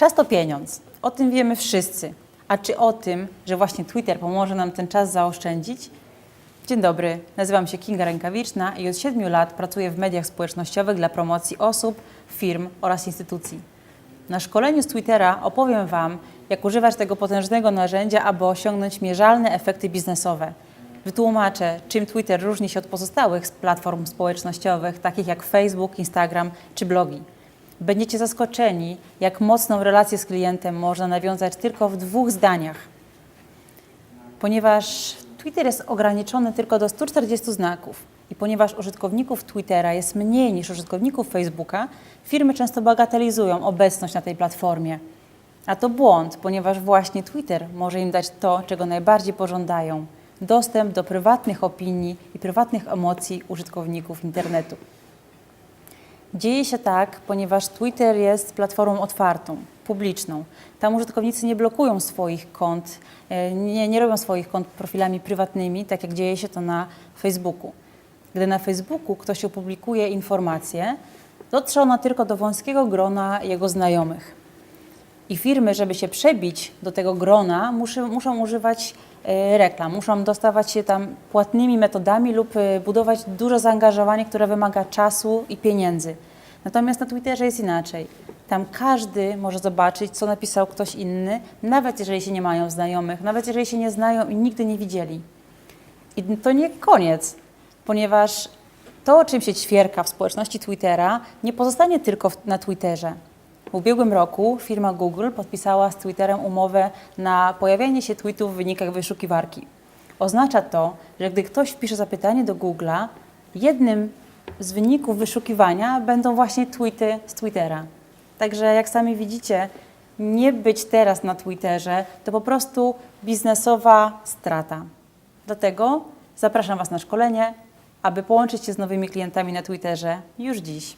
Czas to pieniądz. O tym wiemy wszyscy. A czy o tym, że właśnie Twitter pomoże nam ten czas zaoszczędzić? Dzień dobry, nazywam się Kinga Rękawiczna i od 7 lat pracuję w mediach społecznościowych dla promocji osób, firm oraz instytucji. Na szkoleniu z Twittera opowiem Wam, jak używać tego potężnego narzędzia, aby osiągnąć mierzalne efekty biznesowe. Wytłumaczę, czym Twitter różni się od pozostałych platform społecznościowych, takich jak Facebook, Instagram czy blogi. Będziecie zaskoczeni, jak mocną relację z klientem można nawiązać tylko w dwóch zdaniach. Ponieważ Twitter jest ograniczony tylko do 140 znaków i ponieważ użytkowników Twittera jest mniej niż użytkowników Facebooka, firmy często bagatelizują obecność na tej platformie. A to błąd, ponieważ właśnie Twitter może im dać to, czego najbardziej pożądają dostęp do prywatnych opinii i prywatnych emocji użytkowników internetu. Dzieje się tak, ponieważ Twitter jest platformą otwartą, publiczną. Tam użytkownicy nie blokują swoich kont, e, nie, nie robią swoich kont profilami prywatnymi, tak jak dzieje się to na Facebooku. Gdy na Facebooku ktoś opublikuje informację, dotrze ona tylko do wąskiego grona jego znajomych. I firmy, żeby się przebić do tego grona, muszą, muszą używać e, reklam, muszą dostawać się tam płatnymi metodami lub e, budować duże zaangażowanie, które wymaga czasu i pieniędzy. Natomiast na Twitterze jest inaczej. Tam każdy może zobaczyć, co napisał ktoś inny, nawet jeżeli się nie mają znajomych, nawet jeżeli się nie znają i nigdy nie widzieli. I to nie koniec, ponieważ to, czym się ćwierka w społeczności Twittera, nie pozostanie tylko na Twitterze. W ubiegłym roku firma Google podpisała z Twitterem umowę na pojawianie się tweetów w wynikach wyszukiwarki. Oznacza to, że gdy ktoś wpisze zapytanie do Google'a, jednym z wyników wyszukiwania będą właśnie tweety z Twittera. Także jak sami widzicie, nie być teraz na Twitterze to po prostu biznesowa strata. Dlatego zapraszam Was na szkolenie, aby połączyć się z nowymi klientami na Twitterze już dziś.